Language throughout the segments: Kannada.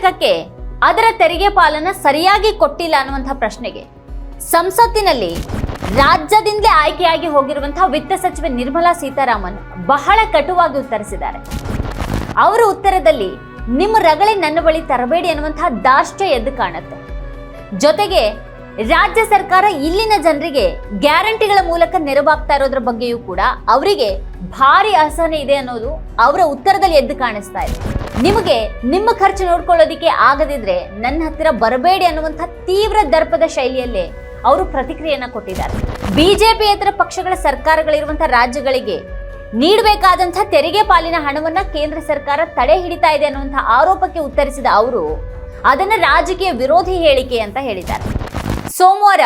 ಕರ್ನಾಟಕಕ್ಕೆ ಅದರ ತೆರಿಗೆ ಪಾಲನ ಸರಿಯಾಗಿ ಕೊಟ್ಟಿಲ್ಲ ಅನ್ನುವಂತಹ ಪ್ರಶ್ನೆಗೆ ಸಂಸತ್ತಿನಲ್ಲಿ ರಾಜ್ಯದಿಂದಲೇ ಆಯ್ಕೆಯಾಗಿ ಹೋಗಿರುವಂತಹ ವಿತ್ತ ಸಚಿವೆ ನಿರ್ಮಲಾ ಸೀತಾರಾಮನ್ ಬಹಳ ಕಟುವಾಗಿ ಉತ್ತರಿಸಿದ್ದಾರೆ. ಅವರ ಉತ್ತರದಲ್ಲಿ, ನಿಮ್ಮ ರಗಳೆ ನನ್ನ ಬಳಿ ತರಬೇಡಿ ಅನ್ನುವಂತಹ ದಾಷ್ಟ್ಯ ಎದ್ದು ಕಾಣುತ್ತೆ. ಜೊತೆಗೆ, ರಾಜ್ಯ ಸರ್ಕಾರ ಇಲ್ಲಿನ ಜನರಿಗೆ ಗ್ಯಾರಂಟಿಗಳ ಮೂಲಕ ನೆರವಾಗ್ತಾ ಇರೋದ್ರ ಬಗ್ಗೆಯೂ ಕೂಡ ಅವರಿಗೆ ಭಾರಿ ಅಸಹನೆ ಇದೆ ಅನ್ನೋದು ಅವರ ಉತ್ತರದಲ್ಲಿ ಎದ್ದು ಕಾಣಿಸ್ತಾ ಇದೆ. ನಿಮಗೆ ನಿಮ್ಮ ಖರ್ಚು ನೋಡ್ಕೊಳ್ಳೋದಿಕ್ಕೆ ಆಗದಿದ್ರೆ ನನ್ನ ಹತ್ತಿರ ಬರಬೇಡಿ ಅನ್ನುವಂಥ ತೀವ್ರ ದರ್ಪದ ಶೈಲಿಯಲ್ಲೇ ಅವರು ಪ್ರತಿಕ್ರಿಯೆಯನ್ನ ಕೊಟ್ಟಿದ್ದಾರೆ. ಬಿಜೆಪಿಯೇತರ ಪಕ್ಷಗಳ ಸರ್ಕಾರಗಳಿರುವಂತಹ ರಾಜ್ಯಗಳಿಗೆ ನೀಡಬೇಕಾದಂತಹ ತೆರಿಗೆ ಪಾಲಿನ ಹಣವನ್ನ ಕೇಂದ್ರ ಸರ್ಕಾರ ತಡೆ ಹಿಡಿತಾ ಇದೆ ಅನ್ನುವಂತಹ ಆರೋಪಕ್ಕೆ ಉತ್ತರಿಸಿದ ಅವರು, ಅದನ್ನ ರಾಜಕೀಯ ವಿರೋಧಿ ಹೇಳಿಕೆ ಅಂತ ಹೇಳಿದ್ದಾರೆ. ಸೋಮವಾರ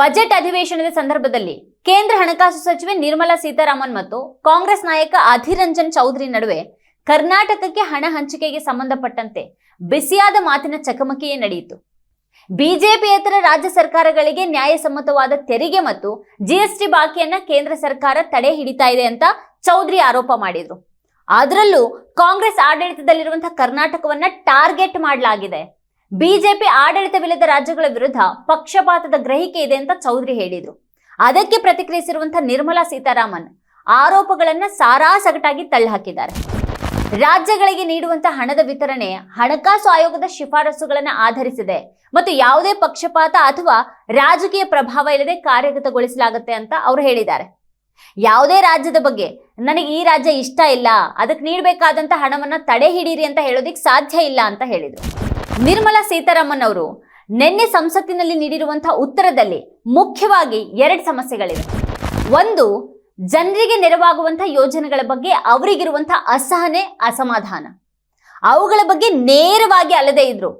ಬಜೆಟ್ ಅಧಿವೇಶನದ ಸಂದರ್ಭದಲ್ಲಿ ಕೇಂದ್ರ ಹಣಕಾಸು ಸಚಿವೆ ನಿರ್ಮಲಾ ಸೀತಾರಾಮನ್ ಮತ್ತು ಕಾಂಗ್ರೆಸ್ ನಾಯಕ ಅಧಿರಂಜನ್ ಚೌಧರಿ ನಡುವೆ ಕರ್ನಾಟಕಕ್ಕೆ ಹಣ ಹಂಚಿಕೆಗೆ ಸಂಬಂಧಪಟ್ಟಂತೆ ಬಿಸಿಯಾದ ಮಾತಿನ ಚಕಮಕಿಯೇ ನಡೆಯಿತು. ಬಿಜೆಪಿಯೇತರ ರಾಜ್ಯ ಸರ್ಕಾರಗಳಿಗೆ ನ್ಯಾಯಸಮ್ಮತವಾದ ತೆರಿಗೆ ಮತ್ತು ಜಿಎಸ್ಟಿ ಬಾಕಿಯನ್ನ ಕೇಂದ್ರ ಸರ್ಕಾರ ತಡೆ ಹಿಡಿತಾ ಇದೆ ಅಂತ ಚೌಧರಿ ಆರೋಪ ಮಾಡಿದ್ರು. ಅದರಲ್ಲೂ ಕಾಂಗ್ರೆಸ್ ಆಡಳಿತದಲ್ಲಿರುವಂತಹ ಕರ್ನಾಟಕವನ್ನ ಟಾರ್ಗೆಟ್ ಮಾಡಲಾಗಿದೆ. ಬಿಜೆಪಿ ಆಡಳಿತವಿಲ್ಲದ ರಾಜ್ಯಗಳ ವಿರುದ್ಧ ಪಕ್ಷಪಾತದ ಗ್ರಹಿಕೆ ಇದೆ ಅಂತ ಚೌಧರಿ ಹೇಳಿದ್ರು. ಅದಕ್ಕೆ ಪ್ರತಿಕ್ರಿಯಿಸಿರುವಂತಹ ನಿರ್ಮಲಾ ಸೀತಾರಾಮನ್ ಆರೋಪಗಳನ್ನ ಸಾರಾಸಗಟಾಗಿ ತಳ್ಳಿಹಾಕಿದ್ದಾರೆ ರಾಜ್ಯಗಳಿಗೆ ನೀಡುವಂತಹ ಹಣದ ವಿತರಣೆ ಹಣಕಾಸು ಆಯೋಗದ ಶಿಫಾರಸುಗಳನ್ನು ಆಧರಿಸಿದೆ. ಮತ್ತು ಯಾವುದೇ ಪಕ್ಷಪಾತ ಅಥವಾ ರಾಜಕೀಯ ಪ್ರಭಾವ ಇಲ್ಲದೆ ಕಾರ್ಯಗತಗೊಳಿಸಲಾಗುತ್ತೆ ಅಂತ ಅವರು ಹೇಳಿದ್ದಾರೆ. ಯಾವುದೇ ರಾಜ್ಯದ ಬಗ್ಗೆ ನನಗೆ ಈ ರಾಜ್ಯ ಇಷ್ಟ ಇಲ್ಲ, ಅದಕ್ಕೆ ನೀಡಬೇಕಾದಂತ ಹಣವನ್ನ ತಡೆ ಹಿಡೀರಿ ಅಂತ ಹೇಳೋದಿಕ್ ಸಾಧ್ಯ ಇಲ್ಲ ಅಂತ ಹೇಳಿದರು. ನಿರ್ಮಲಾ ಸೀತಾರಾಮನ್ ಅವರು ನಿನ್ನೆ ಸಂಸತ್ತಿನಲ್ಲಿ ನೀಡಿರುವಂತಹ ಉತ್ತರದಲ್ಲಿ ಮುಖ್ಯವಾಗಿ ಎರಡು ಸಮಸ್ಯೆಗಳಿವೆ. ಒಂದು ಜನರಿಗೆ ನೆರವಾಗುವಂತಹ ಯೋಜನೆಗಳ ಬಗ್ಗೆ ಅವರಿಗಿರುವಂತಹ ಅಸಹನೆ, ಅಸಮಾಧಾನ. ಅವುಗಳ ಬಗ್ಗೆ ನೇರವಾಗಿ ಅಲ್ಲದೆ ಇದ್ರು,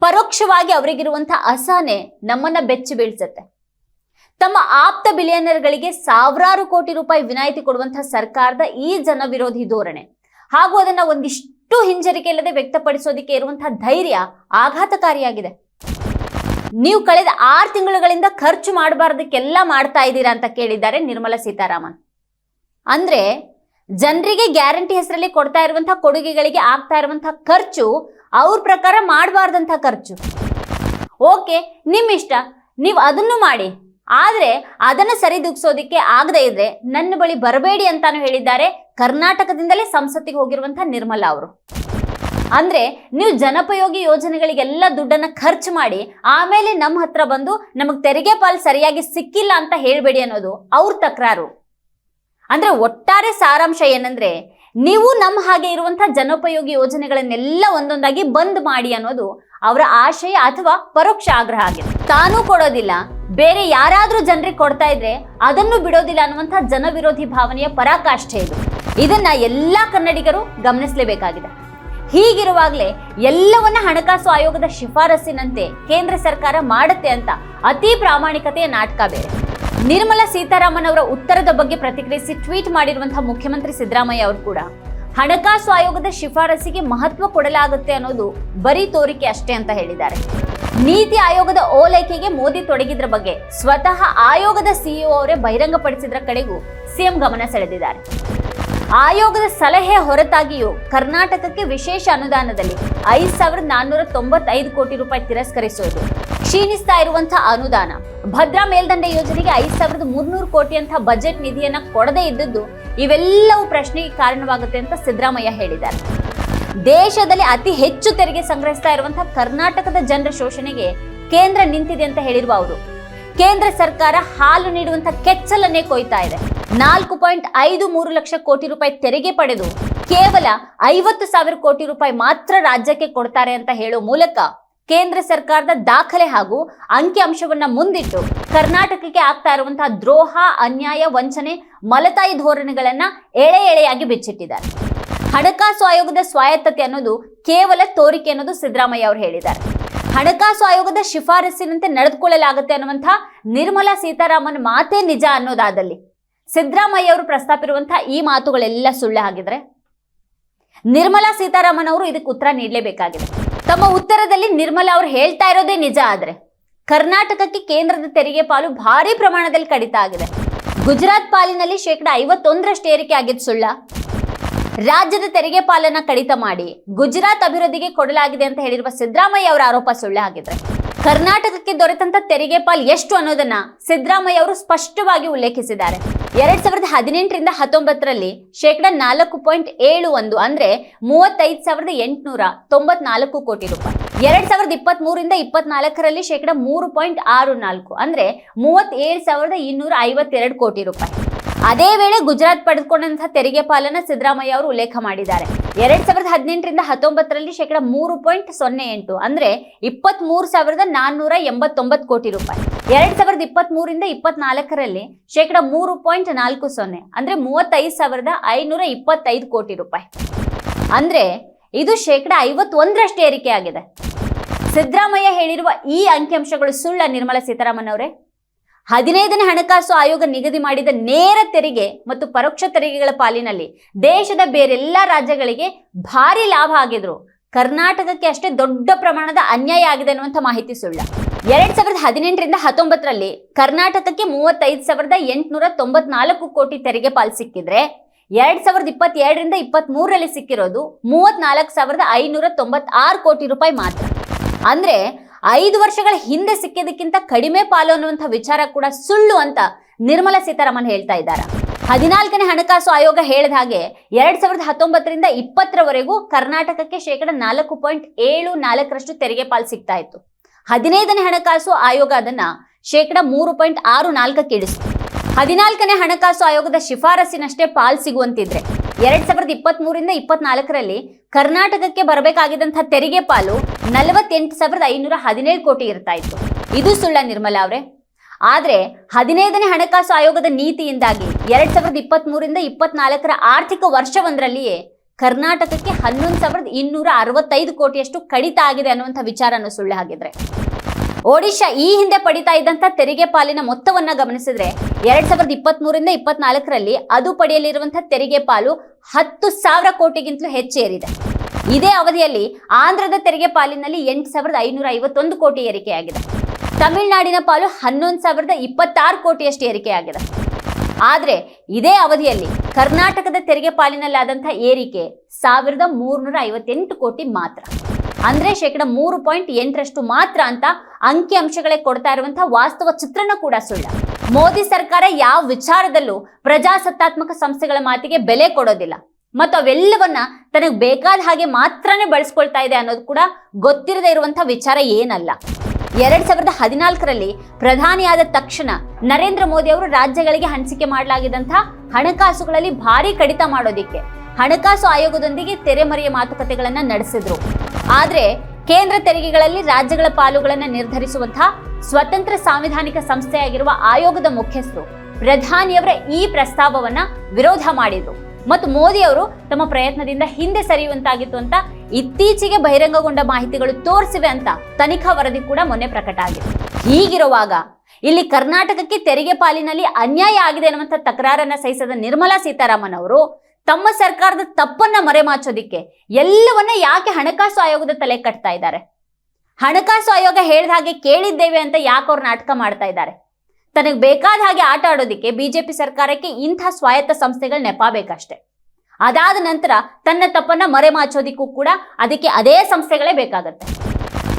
ಪರೋಕ್ಷವಾಗಿ ಅವರಿಗಿರುವಂತಹ ಅಸಹನೆ ನಮ್ಮನ್ನ ಬೆಚ್ಚಿ ಬೀಳ್ಸತ್ತೆ. ತಮ್ಮ ಆಪ್ತ ಬಿಲಿಯನರ್ಗಳಿಗೆ ಸಾವಿರಾರು ಕೋಟಿ ರೂಪಾಯಿ ವಿನಾಯಿತಿ ಕೊಡುವಂತಹ ಸರ್ಕಾರದ ಈ ಜನ ವಿರೋಧಿ ಧೋರಣೆ. ಹಾಗೂ ಅದನ್ನ ಒಂದಿಷ್ಟು ಹಿಂಜರಿಕೆ ಇಲ್ಲದೆ ವ್ಯಕ್ತಪಡಿಸೋದಿಕ್ಕೆ ಇರುವಂತಹ ಧೈರ್ಯ ಆಘಾತಕಾರಿಯಾಗಿದೆ. ನೀವು ಕಳೆದ ಆರು ತಿಂಗಳುಗಳಿಂದ ಖರ್ಚು ಮಾಡಬಾರ್ದಕ್ಕೆಲ್ಲ ಮಾಡ್ತಾ ಇದ್ದೀರಾ ಅಂತ ಕೇಳಿದ್ದಾರೆ ನಿರ್ಮಲಾ ಸೀತಾರಾಮನ್. ಅಂದ್ರೆ ಜನರಿಗೆ ಗ್ಯಾರಂಟಿ ಹೆಸರಲ್ಲಿ ಕೊಡ್ತಾ ಇರುವಂತಹ ಕೊಡುಗೆಗಳಿಗೆ ಆಗ್ತಾ ಇರುವಂತಹ ಖರ್ಚು ಅವ್ರ ಪ್ರಕಾರ ಮಾಡಬಾರ್ದಂತಹ ಖರ್ಚು. ಓಕೆ ನಿಮ್ಮ ಇಷ್ಟ ನೀವು ಅದನ್ನು ಮಾಡಿ. ಆದರೆ ಅದನ್ನು ಸರಿದೂಗಿಸೋದಿಕ್ಕೆ ಆಗದೇ ಇದ್ರೆ ನನ್ನ ಬಳಿ ಬರಬೇಡಿ ಅಂತಾನು ಹೇಳಿದ್ದಾರೆ ಕರ್ನಾಟಕದಿಂದಲೇ ಸಂಸತ್ತಿಗೆ ಹೋಗಿರುವಂತಹ ನಿರ್ಮಲಾ ಅವರು. ಅಂದ್ರೆ ನೀವು ಜನಪಯೋಗಿ ಯೋಜನೆಗಳಿಗೆಲ್ಲ ದುಡ್ಡನ್ನ ಖರ್ಚು ಮಾಡಿ ಆಮೇಲೆ ನಮ್ಮ ಹತ್ರ ಬಂದು ನಮಗೆ ತೆರಿಗೆ ಪಾಲ್ ಸರಿಯಾಗಿ ಸಿಕ್ಕಿಲ್ಲ ಅಂತ ಹೇಳಬೇಡಿ ಅನ್ನೋದು ಅವ್ರ ತಕರಾರು. ಅಂದ್ರೆ ಒಟ್ಟಾರೆ ಸಾರಾಂಶ ಏನಂದ್ರೆ ನೀವು ನಮ್ಮ ಹಾಗೆ ಇರುವಂತಹ ಜನೋಪಯೋಗಿ ಯೋಜನೆಗಳನ್ನೆಲ್ಲ ಒಂದೊಂದಾಗಿ ಬಂದ್ ಮಾಡಿ ಅನ್ನೋದು ಅವರ ಆಶಯ ಅಥವಾ ಪರೋಕ್ಷ ಆಗ್ರಹ ಆಗಿದೆ. ತಾನೂ ಕೊಡೋದಿಲ್ಲ, ಬೇರೆ ಯಾರಾದ್ರೂ ಜನರಿಗೆ ಕೊಡ್ತಾ ಇದ್ರೆ ಅದನ್ನು ಬಿಡೋದಿಲ್ಲ ಅನ್ನುವಂತಹ ಜನವಿರೋಧಿ ಭಾವನೆಯ ಪರಾಕಾಷ್ಠೆ ಇದು. ಇದನ್ನ ಎಲ್ಲಾ ಕನ್ನಡಿಗರು ಗಮನಿಸಲೇಬೇಕಾಗಿದೆ. ಹೀಗಿರುವಾಗಲೇ ಎಲ್ಲವನ್ನ ಹಣಕಾಸು ಆಯೋಗದ ಶಿಫಾರಸ್ಸಿನಂತೆ ಕೇಂದ್ರ ಸರ್ಕಾರ ಮಾಡುತ್ತೆ ಅಂತ ಅತಿ ಪ್ರಾಮಾಣಿಕತೆಯ ನಾಟಕ ಬೇರೆ. ನಿರ್ಮಲಾ ಸೀತಾರಾಮನ್ ಅವರ ಉತ್ತರದ ಬಗ್ಗೆ ಪ್ರತಿಕ್ರಿಯಿಸಿ ಟ್ವೀಟ್ ಮಾಡಿರುವಂತಹ ಮುಖ್ಯಮಂತ್ರಿ ಸಿದ್ದರಾಮಯ್ಯ ಅವರು ಕೂಡ, ಹಣಕಾಸು ಆಯೋಗದ ಶಿಫಾರಸಿಗೆ ಮಹತ್ವ ಕೊಡಲಾಗುತ್ತೆ ಅನ್ನೋದು ಬರೀ ತೋರಿಕೆ ಅಷ್ಟೇ ಅಂತ ಹೇಳಿದ್ದಾರೆ. ನೀತಿ ಆಯೋಗದ ಓಲೈಕೆಗೆ ಮೋದಿ ತೊಡಗಿದ್ರ ಬಗ್ಗೆ ಸ್ವತಃ ಆಯೋಗದ ಸಿಇಒ ಅವರೇ ಬಹಿರಂಗಪಡಿಸಿದ್ರ ಕಡೆಗೂ ಸಿಎಂ ಗಮನ ಸೆಳೆದಿದ್ದಾರೆ. ಆಯೋಗದ ಸಲಹೆ ಹೊರತಾಗಿಯೂ ಕರ್ನಾಟಕಕ್ಕೆ ವಿಶೇಷ ಅನುದಾನದಲ್ಲಿ ಐದು ಸಾವಿರದ ನಾನ್ನೂರ ತೊಂಬತ್ತೈದು ಕೋಟಿ ರೂಪಾಯಿ ತಿರಸ್ಕರಿಸೋದು. ಕ್ಷೀಣಿಸ್ತಾ ಇರುವಂತಹ ಅನುದಾನ. ಭದ್ರಾ ಮೇಲ್ದಂಡೆ ಯೋಜನೆಗೆ ಐದು ಸಾವಿರದ ಮುನ್ನೂರು ಕೋಟಿ ಅಂತ ಬಜೆಟ್ ನಿಧಿಯನ್ನ ಕೊಡದೇ ಇದ್ದದ್ದು ಇವೆಲ್ಲವೂ ಪ್ರಶ್ನೆಗೆ ಕಾರಣವಾಗುತ್ತೆ ಅಂತ ಸಿದ್ದರಾಮಯ್ಯ ಹೇಳಿದ್ದಾರೆ. ದೇಶದಲ್ಲಿ ಅತಿ ಹೆಚ್ಚು ತೆರಿಗೆ ಸಂಗ್ರಹಿಸ್ತಾ ಇರುವಂತಹ ಕರ್ನಾಟಕದ ಜನರ ಶೋಷಣೆಗೆ ಕೇಂದ್ರ ನಿಂತಿದೆ ಅಂತ ಹೇಳಿರುವ ಅವರು. ಕೇಂದ್ರ ಸರ್ಕಾರ ಹಾಲು ನೀಡುವಂತಹ ಕೆಚ್ಚಲನ್ನೇ ಕೊಯ್ತಾ ಇದೆ. ನಾಲ್ಕು ಪಾಯಿಂಟ್ ಐದು ಮೂರು ಲಕ್ಷ ಕೋಟಿ ರೂಪಾಯಿ ತೆರಿಗೆ ಪಡೆದು ಕೇವಲ ಐವತ್ತು ಸಾವಿರ ಕೋಟಿ ರೂಪಾಯಿ ಮಾತ್ರ ರಾಜ್ಯಕ್ಕೆ ಕೊಡ್ತಾರೆ ಅಂತ ಹೇಳೋ ಮೂಲಕ ಕೇಂದ್ರ ಸರ್ಕಾರದ ದಾಖಲೆ ಹಾಗೂ ಅಂಕಿಅಂಶವನ್ನ ಮುಂದಿಟ್ಟು ಕರ್ನಾಟಕಕ್ಕೆ ಆಗ್ತಾ ಇರುವಂತಹ ದ್ರೋಹ, ಅನ್ಯಾಯ, ವಂಚನೆ, ಮಲತಾಯಿ ಧೋರಣೆಗಳನ್ನ ಎಳೆ ಎಳೆಯಾಗಿ ಬಿಚ್ಚಿಟ್ಟಿದ್ದಾರೆ. ಹಣಕಾಸು ಆಯೋಗದ ಸ್ವಾಯತ್ತತೆ ಅನ್ನೋದು ಕೇವಲ ತೋರಿಕೆ ಅನ್ನೋದು ಸಿದ್ದರಾಮಯ್ಯ ಅವರು ಹೇಳಿದ್ದಾರೆ. ಹಣಕಾಸು ಆಯೋಗದ ಶಿಫಾರಸ್ಸಿನಂತೆ ನಡೆದುಕೊಳ್ಳಲಾಗುತ್ತೆ ಅನ್ನುವಂಥ ನಿರ್ಮಲಾ ಸೀತಾರಾಮನ್ ಮಾತೇ ನಿಜ ಅನ್ನೋದಾದಲ್ಲಿ ಸಿದ್ದರಾಮಯ್ಯ ಅವರು ಪ್ರಸ್ತಾಪಿರುವಂತಹ ಈ ಮಾತುಗಳೆಲ್ಲ ಸುಳ್ಳು ಆಗಿದ್ರೆ ನಿರ್ಮಲಾ ಸೀತಾರಾಮನ್ ಅವರು ಇದಕ್ಕೆ ಉತ್ತರ ನೀಡಲೇಬೇಕಾಗಿದೆ. ತಮ್ಮ ಉತ್ತರದಲ್ಲಿ ನಿರ್ಮಲಾ ಅವರು ಹೇಳ್ತಾ ಇರೋದೇ ನಿಜ ಆದ್ರೆ ಕರ್ನಾಟಕಕ್ಕೆ ಕೇಂದ್ರದ ತೆರಿಗೆ ಪಾಲು ಭಾರಿ ಪ್ರಮಾಣದಲ್ಲಿ ಕಡಿತ ಆಗಿದೆ. ಗುಜರಾತ್ ಪಾಲಿನಲ್ಲಿ ಶೇಕಡ ಐವತ್ತೊಂದರಷ್ಟು ಏರಿಕೆ ಆಗಿದ್ದು ಸುಳ್ಳ. ರಾಜ್ಯದ ತೆರಿಗೆ ಪಾಲನ್ನ ಕಡಿತ ಮಾಡಿ ಗುಜರಾತ್ ಅಭಿವೃದ್ಧಿಗೆ ಕೊಡಲಾಗಿದೆ ಅಂತ ಹೇಳಿರುವ ಸಿದ್ದರಾಮಯ್ಯ ಅವರ ಆರೋಪ ಸುಳ್ಳಾಗಿದ್ರೆ ಕರ್ನಾಟಕಕ್ಕೆ ದೊರೆತಂತ ತೆರಿಗೆ ಪಾಲ್ ಎಷ್ಟು ಅನ್ನೋದನ್ನ ಸಿದ್ದರಾಮಯ್ಯ ಅವರು ಸ್ಪಷ್ಟವಾಗಿ ಉಲ್ಲೇಖಿಸಿದ್ದಾರೆ. ಎರಡ್ ಸಾವಿರದ ಹದಿನೆಂಟರಿಂದ ಹತ್ತೊಂಬತ್ತರಲ್ಲಿ ಶೇಕಡ ನಾಲ್ಕು ಪಾಯಿಂಟ್ ಏಳು ಒಂದು ಅಂದ್ರೆ ಮೂವತ್ತೈದು ಸಾವಿರದ ಎಂಟುನೂರ ತೊಂಬತ್ನಾಲ್ಕು ಕೋಟಿ ರೂಪಾಯಿ. ಎರಡ್ ಸಾವಿರದ ಇಪ್ಪತ್ತ್ ಮೂರಿಂದ ಇಪ್ಪತ್ನಾಲ್ಕರಲ್ಲಿ ಶೇಕಡ ಮೂರು ಪಾಯಿಂಟ್ ಆರು ನಾಲ್ಕು ಅಂದ್ರೆ ಮೂವತ್ತೇಳು ಸಾವಿರದ ಇನ್ನೂರ ಐವತ್ತೆರಡು ಕೋಟಿ ರೂಪಾಯಿ. ಅದೇ ವೇಳೆ ಗುಜರಾತ್ ಪಡೆದುಕೊಂಡಂತಹ ತೆರಿಗೆ ಪಾಲನ ಸಿದ್ದರಾಮಯ್ಯ ಅವರು ಉಲ್ಲೇಖ ಮಾಡಿದ್ದಾರೆ. ಎರಡ್ ಸಾವಿರದ ಹದಿನೆಂಟರಿಂದ ಹತ್ತೊಂಬತ್ತರಲ್ಲಿ ಶೇಕಡ ಮೂರು ಪಾಯಿಂಟ್ ಸೊನ್ನೆ ಎಂಟು, ಅಂದ್ರೆ ಇಪ್ಪತ್ತ್ ಮೂರು ಸಾವಿರದ ನಾನ್ನೂರ ಎಂಬತ್ತೊಂಬತ್ತು ಕೋಟಿ ರೂಪಾಯಿ. ಎರಡ್ ಸಾವಿರದ ಇಪ್ಪತ್ತ್ ಮೂರಿಂದ ಇಪ್ಪತ್ನಾಲ್ಕರಲ್ಲಿ ಶೇಕಡ ಮೂರು ಪಾಯಿಂಟ್ ನಾಲ್ಕು ಸೊನ್ನೆ, ಅಂದ್ರೆ ಮೂವತ್ತೈದು ಸಾವಿರದ ಐನೂರ ಇಪ್ಪತ್ತೈದು ಕೋಟಿ ರೂಪಾಯಿ. ಅಂದ್ರೆ ಇದು ಶೇಕಡ ಐವತ್ತೊಂದರಷ್ಟು ಏರಿಕೆ ಆಗಿದೆ ಸಿದ್ದರಾಮಯ್ಯ ಹೇಳಿರುವ ಈ ಅಂಕಿಅಂಶಗಳು ಸುಳ್ಳ, ನಿರ್ಮಲಾ ಸೀತಾರಾಮನ್ ಅವರೇ? ಹದಿನೈದನೇ ಹಣಕಾಸು ಆಯೋಗ ನಿಗದಿ ಮಾಡಿದ ನೇರ ತೆರಿಗೆ ಮತ್ತು ಪರೋಕ್ಷ ತೆರಿಗೆಗಳ ಪಾಲಿನಲ್ಲಿ ದೇಶದ ಬೇರೆಲ್ಲ ರಾಜ್ಯಗಳಿಗೆ ಭಾರಿ ಲಾಭ ಆಗಿದ್ರು. ಕರ್ನಾಟಕಕ್ಕೆ ಅಷ್ಟೇ ದೊಡ್ಡ ಪ್ರಮಾಣದ ಅನ್ಯಾಯ ಆಗಿದೆ ಅನ್ನುವಂಥ ಮಾಹಿತಿ ಸುಳ್ಳ. ಎರಡ್ ಸಾವಿರದ ಹದಿನೆಂಟರಿಂದ ಹತ್ತೊಂಬತ್ತರಲ್ಲಿ ಕರ್ನಾಟಕಕ್ಕೆ ಮೂವತ್ತೈದು ಸಾವಿರದ ಎಂಟುನೂರ ತೊಂಬತ್ನಾಲ್ಕು ಕೋಟಿ ತೆರಿಗೆ ಪಾಲು ಸಿಕ್ಕಿದ್ರೆ, ಎರಡ್ ಸಾವಿರದ ಇಪ್ಪತ್ತೆರಡರಿಂದ ಇಪ್ಪತ್ತ್ ಮೂರರಲ್ಲಿ ಸಿಕ್ಕಿರೋದು ಮೂವತ್ನಾಲ್ಕು ಸಾವಿರದ ಐನೂರ ತೊಂಬತ್ತಾರು ಕೋಟಿ ರೂಪಾಯಿ ಮಾತ್ರ. ಅಂದ್ರೆ ಐದು ವರ್ಷಗಳ ಹಿಂದೆ ಸಿಕ್ಕಿದ್ದಕ್ಕಿಂತ ಕಡಿಮೆ ಪಾಲು ಅನ್ನುವಂಥ ವಿಚಾರ ಕೂಡ ಸುಳ್ಳು ಅಂತ ನಿರ್ಮಲಾ ಸೀತಾರಾಮನ್ ಹೇಳ್ತಾ ಇದ್ದಾರೆ. ಹದಿನಾಲ್ಕನೇ ಹಣಕಾಸು ಆಯೋಗ ಹೇಳಿದ ಹಾಗೆ ಎರಡ್ ಸಾವಿರದ ಹತ್ತೊಂಬತ್ತರಿಂದ ಇಪ್ಪತ್ತರವರೆಗೂ ಕರ್ನಾಟಕಕ್ಕೆ ಶೇಕಡ ನಾಲ್ಕು ಪಾಯಿಂಟ್ ಏಳು ನಾಲ್ಕರಷ್ಟು ತೆರಿಗೆ ಪಾಲು ಸಿಗ್ತಾ ಇತ್ತು. ಹದಿನೈದನೇ ಹಣಕಾಸು ಆಯೋಗ ಅದನ್ನ ಶೇಕಡ ಮೂರು ಪಾಯಿಂಟ್ ಆರು ನಾಲ್ಕಕ್ಕೆ ಇಳಿಸಿತು. ಹದಿನಾಲ್ಕನೇ ಹಣಕಾಸು ಆಯೋಗದ ಶಿಫಾರಸಿನಷ್ಟೇ ಪಾಲ್ ಸಿಗುವಂತಿದ್ರೆ ಎರಡ್ ಸಾವಿರದ ಇಪ್ಪತ್ತ್ ಮೂರಿಂದ ಇಪ್ಪತ್ನಾಲ್ಕರಲ್ಲಿ ಕರ್ನಾಟಕಕ್ಕೆ ಬರಬೇಕಾಗಿದ್ದಂತಹ ತೆರಿಗೆ ಪಾಲು ನಲವತ್ತೆಂಟು ಸಾವಿರದ ಐನೂರ ಹದಿನೇಳು ಕೋಟಿ ಇರ್ತಾ ಇತ್ತು. ಇದು ಸುಳ್ಳ ನಿರ್ಮಲಾ ಅವರೇ. ಆದ್ರೆ ಹದಿನೈದನೇ ಹಣಕಾಸು ಆಯೋಗದ ನೀತಿಯಿಂದಾಗಿ ಎರಡ್ ಸಾವಿರದ ಇಪ್ಪತ್ತ್ ಮೂರಿಂದ ಇಪ್ಪತ್ನಾಲ್ಕರ ಆರ್ಥಿಕ ವರ್ಷವೊಂದರಲ್ಲಿಯೇ ಕರ್ನಾಟಕಕ್ಕೆ ಹನ್ನೊಂದು ಸಾವಿರದ ಇನ್ನೂರ ಅರವತ್ತೈದು ಕೋಟಿಯಷ್ಟು ಕಡಿತ ಆಗಿದೆ ಅನ್ನುವಂಥ ವಿಚಾರನೂ ಸುಳ್ಳು ಹಾಗಿದ್ರೆ. ಒಡಿಶಾ ಈ ಹಿಂದೆ ಪಡಿತಾ ಇದ್ದಂಥ ತೆರಿಗೆ ಪಾಲಿನ ಮೊತ್ತವನ್ನ ಗಮನಿಸಿದ್ರೆ ಎರಡ್ ಸಾವಿರದ ಇಪ್ಪತ್ತ್ ಮೂರಿಂದ ಇಪ್ಪತ್ನಾಲ್ಕರಲ್ಲಿ ಅದು ಪಡೆಯಲಿರುವಂತಹ ತೆರಿಗೆ ಪಾಲು ಹತ್ತು ಸಾವಿರ ಕೋಟಿಗಿಂತಲೂ ಹೆಚ್ಚೇರಿದೆ ಇದೇ ಅವಧಿಯಲ್ಲಿ ಆಂಧ್ರದ ತೆರಿಗೆ ಪಾಲಿನಲ್ಲಿ ಎಂಟು ಸಾವಿರದ ಐನೂರ ಐವತ್ತೊಂದು ಕೋಟಿ ಏರಿಕೆಯಾಗಿದೆ. ತಮಿಳುನಾಡಿನ ಪಾಲು ಹನ್ನೊಂದು ಸಾವಿರದ ಇಪ್ಪತ್ತಾರು ಕೋಟಿಯಷ್ಟು ಏರಿಕೆಯಾಗಿದೆ. ಆದರೆ ಇದೇ ಅವಧಿಯಲ್ಲಿ ಕರ್ನಾಟಕದ ತೆರಿಗೆ ಪಾಲಿನಲ್ಲಾದಂಥ ಏರಿಕೆ ಸಾವಿರದ ಮೂರುನೂರ ಐವತ್ತೆಂಟು ಕೋಟಿ ಮಾತ್ರ. ಅಂದ್ರೆ ಶೇಕಡ ಮೂರು ಪಾಯಿಂಟ್ ಎಂಟರಷ್ಟು ಮಾತ್ರ ಅಂತ ಅಂಕಿ ಅಂಶಗಳೇ ಕೊಡ್ತಾ ಇರುವಂತಹ ವಾಸ್ತವ ಚಿತ್ರಣ ಕೂಡ ಸುಳ್ಳ. ಮೋದಿ ಸರ್ಕಾರ ಯಾವ ವಿಚಾರದಲ್ಲೂ ಪ್ರಜಾಸತ್ತಾತ್ಮಕ ಸಂಸ್ಥೆಗಳ ಮಾತಿಗೆ ಬೆಲೆ ಕೊಡೋದಿಲ್ಲ. ಮತ್ತು ಅವೆಲ್ಲವನ್ನ ತನಗೆ ಬೇಕಾದ ಹಾಗೆ ಮಾತ್ರನೇ ಬಳಸ್ಕೊಳ್ತಾ ಇದೆ ಅನ್ನೋದು ಕೂಡ ಗೊತ್ತಿರದೇ ಇರುವಂತಹ ವಿಚಾರ ಏನಲ್ಲ. ಎರಡ್ ಸಾವಿರದ ಹದಿನಾಲ್ಕರಲ್ಲಿ ಪ್ರಧಾನಿಯಾದ ತಕ್ಷಣ ನರೇಂದ್ರ ಮೋದಿ ಅವರು ರಾಜ್ಯಗಳಿಗೆ ಹಂಚಿಕೆ ಮಾಡಲಾಗಿದ್ದಂತಹ ಹಣಕಾಸುಗಳಲ್ಲಿ ಭಾರಿ ಕಡಿತ ಮಾಡೋದಿಕ್ಕೆ, ಹಣಕಾಸು ಆಯೋಗದೊಂದಿಗೆ ತೆರೆಮರೆಯ ಮಾತುಕತೆಗಳನ್ನ ನಡೆಸಿದ್ರು. ಆದ್ರೆ ಕೇಂದ್ರ ತೆರಿಗೆಗಳಲ್ಲಿ ರಾಜ್ಯಗಳ ಪಾಲುಗಳನ್ನು ನಿರ್ಧರಿಸುವಂತಹ ಸ್ವತಂತ್ರ ಸಾಂವಿಧಾನಿಕ ಸಂಸ್ಥೆಯಾಗಿರುವ ಆಯೋಗದ ಮುಖ್ಯಸ್ಥರು ಪ್ರಧಾನಿಯವರ ಈ ಪ್ರಸ್ತಾವವನ್ನ ವಿರೋಧ ಮಾಡಿದ್ರು. ಮತ್ತು ಮೋದಿ ಅವರು ತಮ್ಮ ಪ್ರಯತ್ನದಿಂದ ಹಿಂದೆ ಸರಿಯುವಂತಾಗಿತ್ತು ಅಂತ ಇತ್ತೀಚೆಗೆ ಬಹಿರಂಗಗೊಂಡ ಮಾಹಿತಿಗಳು ತೋರಿಸಿವೆ ಅಂತ ತನಿಖಾ ವರದಿ ಕೂಡ ಮೊನ್ನೆ ಪ್ರಕಟ ಆಗಿದೆ. ಹೀಗಿರುವಾಗ ಇಲ್ಲಿ ಕರ್ನಾಟಕಕ್ಕೆ ತೆರಿಗೆ ಪಾಲಿನಲ್ಲಿ ಅನ್ಯಾಯ ಆಗಿದೆ ಅನ್ನುವಂಥ ತಕರಾರನ್ನ ಸಹಿಸದ ನಿರ್ಮಲಾ ಸೀತಾರಾಮನ್ ಅವರು ತಮ್ಮ ಸರ್ಕಾರದ ತಪ್ಪನ್ನ ಮರೆಮಾಚೋದಿಕ್ಕೆ ಎಲ್ಲವನ್ನ ಯಾಕೆ ಹಣಕಾಸು ಆಯೋಗದ ತಲೆ ಕಟ್ತಾ ಇದ್ದಾರೆ? ಹಣಕಾಸು ಆಯೋಗ ಹೇಳಿದ ಹಾಗೆ ಕೇಳಿದ್ದೇವೆ ಅಂತ ಯಾಕೆ ಅವ್ರು ನಾಟಕ ಮಾಡ್ತಾ ಇದ್ದಾರೆ? ತನಗೆ ಬೇಕಾದ ಹಾಗೆ ಆಟ ಆಡೋದಿಕ್ಕೆ ಬಿಜೆಪಿ ಸರ್ಕಾರಕ್ಕೆ ಇಂಥ ಸ್ವಾಯತ್ತ ಸಂಸ್ಥೆಗಳು ನೆಪ ಬೇಕಷ್ಟೆ. ಅದಾದ ನಂತರ ತನ್ನ ತಪ್ಪನ್ನ ಮರೆಮಾಚೋದಿಕ್ಕೂ ಕೂಡ ಅದಕ್ಕೆ ಅದೇ ಸಂಸ್ಥೆಗಳೇ ಬೇಕಾಗತ್ತೆ.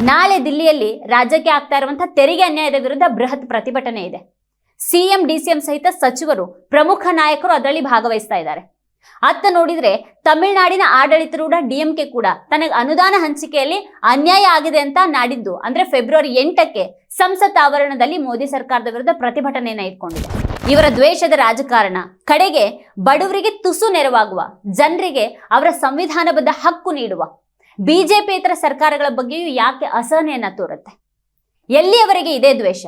ನಾಳೆ ದಿಲ್ಲಿಯಲ್ಲಿ ರಾಜ್ಯಕ್ಕೆ ಆಗ್ತಾ ಇರುವಂತಹ ತೆರಿಗೆ ಅನ್ಯಾಯದ ವಿರುದ್ಧ ಬೃಹತ್ ಪ್ರತಿಭಟನೆ ಇದೆ. ಸಿಎಂ ಡಿಸಿಎಂ ಸಹಿತ ಸಚಿವರು ಪ್ರಮುಖ ನಾಯಕರು ಅದರಲ್ಲಿ ಭಾಗವಹಿಸ್ತಾ ಇದ್ದಾರೆ. ಅತ್ತ ನೋಡಿದ್ರೆ ತಮಿಳುನಾಡಿನ ಆಡಳಿತರೂಢ ಡಿಎಂಕೆ ಕೂಡ ತನಗೆ ಅನುದಾನ ಹಂಚಿಕೆಯಲ್ಲಿ ಅನ್ಯಾಯ ಆಗಿದೆ ಅಂತ ನಾಡಿದ್ದು. ಅಂದ್ರೆ ಫೆಬ್ರವರಿ ಎಂಟಕ್ಕೆ ಸಂಸತ್ ಆವರಣದಲ್ಲಿ ಮೋದಿ ಸರ್ಕಾರದ ವಿರುದ್ಧ ಪ್ರತಿಭಟನೆಯನ್ನ ಇಟ್ಕೊಂಡಿದೆ. ಇವರ ದ್ವೇಷದ ರಾಜಕಾರಣ, ಕಡೆಗೆ ಬಡವರಿಗೆ ತುಸು ನೆರವಾಗುವ, ಜನರಿಗೆ ಅವರ ಸಂವಿಧಾನಬದ್ಧ ಹಕ್ಕು ನೀಡುವ, ಬಿಜೆಪಿ ಇತರ ಸರ್ಕಾರಗಳ ಬಗ್ಗೆಯೂ ಯಾಕೆ ಅಸಹನೆಯನ್ನ ತೋರುತ್ತೆ? ಎಲ್ಲಿಯವರೆಗೆ ಇದೇ ದ್ವೇಷ?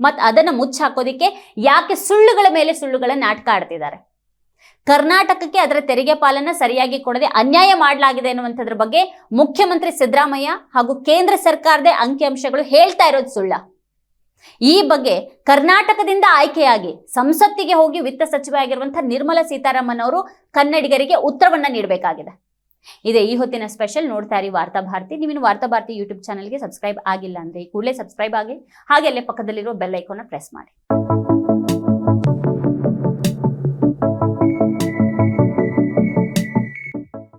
ಮತ್ ಅದನ್ನ ಮುಚ್ಚಾಕೋದಿಕ್ಕೆ ಯಾಕೆ ಸುಳ್ಳುಗಳ ಮೇಲೆ ಸುಳ್ಳುಗಳ ನಾಟಕ ಆಡ್ತಿದ್ದಾರೆ? ಕರ್ನಾಟಕಕ್ಕೆ ಅದರ ತೆರಿಗೆ ಪಾಲನ್ನ ಸರಿಯಾಗಿ ಕೊಡದೆ ಅನ್ಯಾಯ ಮಾಡಲಾಗಿದೆ ಅನ್ನುವಂಥದ್ರ ಬಗ್ಗೆ ಮುಖ್ಯಮಂತ್ರಿ ಸಿದ್ದರಾಮಯ್ಯ ಹಾಗೂ ಕೇಂದ್ರ ಸರ್ಕಾರದ ಅಂಕಿಅಂಶಗಳು ಹೇಳ್ತಾ ಇರೋದು ಸುಳ್ಳ. ಈ ಬಗ್ಗೆ ಕರ್ನಾಟಕದಿಂದ ಆಯ್ಕೆಯಾಗಿ ಸಂಸತ್ತಿಗೆ ಹೋಗಿ ವಿತ್ತ ಸಚಿವ ಆಗಿರುವಂತಹ ನಿರ್ಮಲಾ ಸೀತಾರಾಮನ್ ಅವರು ಕನ್ನಡಿಗರಿಗೆ ಉತ್ತರವನ್ನ ನೀಡಬೇಕಾಗಿದೆ. ಇದೆ ಈ ಹೊತ್ತಿನ ಸ್ಪೆಷಲ್ ನೋಡ್ತಾ ಇರಿ ವಾರ್ತಾ ಭಾರತಿ. ನೀವಿನ್ನು ವಾರ್ತಾ ಯೂಟ್ಯೂಬ್ ಚಾನಲ್ಗೆ ಸಬ್ಸ್ಕ್ರೈಬ್ ಆಗಿಲ್ಲ ಅಂದ್ರೆ ಕೂಡಲೇ ಸಬ್ಸ್ಕ್ರೈಬ್ ಆಗಿ ಹಾಗೆ ಅಲ್ಲೇ ಪಕ್ಕದಲ್ಲಿರೋ ಬೆಲ್ ಐಕೋನ ಪ್ರೆಸ್ ಮಾಡಿ.